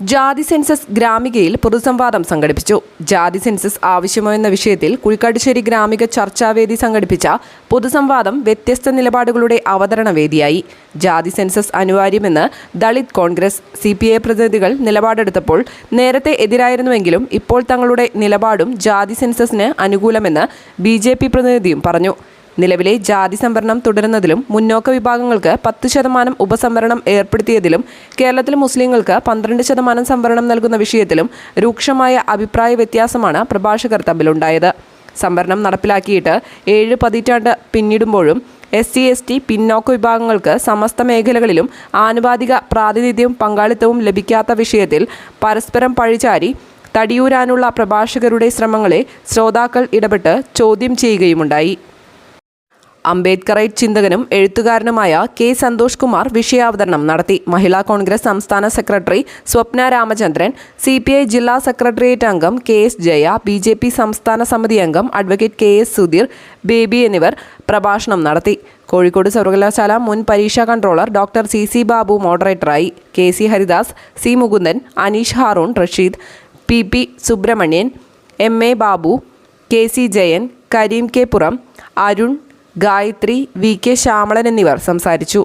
ജാതി സെൻസസ് ഗ്രാമികയിൽ പൊതുസംവാദം സംഘടിപ്പിച്ചു. ജാതി സെൻസസ് ആവശ്യമോ എന്ന വിഷയത്തിൽ കുഴിക്കാട്ടുശ്ശേരി ഗ്രാമിക ചർച്ചാവേദി സംഘടിപ്പിച്ച പൊതുസംവാദം വ്യത്യസ്ത നിലപാടുകളുടെ അവതരണ വേദിയായി. ജാതി census അനിവാര്യമെന്ന് Dalit Congress C P I പ്രതിനിധികൾ നിലപാടെടുത്തപ്പോൾ നേരത്തെ എതിരായിരുന്നുവെങ്കിലും ഇപ്പോൾ തങ്ങളുടെ നിലപാടും ജാതി സെൻസസിന് അനുകൂലമെന്ന് ബി ജെ പി പ്രതിനിധിയും പറഞ്ഞു. നിലവിലെ ജാതി സംവരണം തുടരുന്നതിലും മുന്നോക്ക വിഭാഗങ്ങൾക്ക് പത്ത് ശതമാനം ഉപസംവരണം ഏർപ്പെടുത്തിയതിലും കേരളത്തിലെ മുസ്ലിങ്ങൾക്ക് പന്ത്രണ്ട് ശതമാനം സംവരണം നൽകുന്ന വിഷയത്തിലും രൂക്ഷമായ അഭിപ്രായ വ്യത്യാസമാണ് പ്രഭാഷകർ തമ്മിലുണ്ടായത്. സംവരണം നടപ്പിലാക്കിയിട്ട് ഏഴ് പതിറ്റാണ്ട് പിന്നിടുമ്പോഴും എസ് സി എസ് ടി പിന്നോക്ക വിഭാഗങ്ങൾക്ക് സമസ്ത മേഖലകളിലും ആനുപാതിക പ്രാതിനിധ്യവും പങ്കാളിത്തവും ലഭിക്കാത്ത വിഷയത്തിൽ പരസ്പരം പഴിചാരി തടിയൂരാനുള്ള പ്രഭാഷകരുടെ ശ്രമങ്ങളെ ശ്രോതാക്കൾ ഇടപെട്ട് ചോദ്യം ചെയ്യുകയുമുണ്ടായി. അംബേദ്കറൈറ്റ് ചിന്തകനും എഴുത്തുകാരനുമായ കെ സന്തോഷ് കുമാർ വിഷയാവതരണം നടത്തി. മഹിളാ കോൺഗ്രസ് സംസ്ഥാന സെക്രട്ടറി സ്വപ്ന രാമചന്ദ്രൻ സി ജില്ലാ സെക്രട്ടേറിയറ്റ് അംഗം K S Jaya B J P സംസ്ഥാന സമിതി അംഗം advocate K S Sudheer Baby എന്നിവർ പ്രഭാഷണം നടത്തി. കോഴിക്കോട് സർവകലാശാല മുൻ പരീക്ഷാ controller doctor C C Babu മോഡറേറ്ററായി. K C Haridas C Mukundan Aneesh Haroon Rasheed P P Subrahmanyan M A Babu K C Jayan Kareem K പുറം അരുൺ ഗായത്രി വി കെ ശ്യാമളൻ എന്നിവർ സംസാരിച്ചു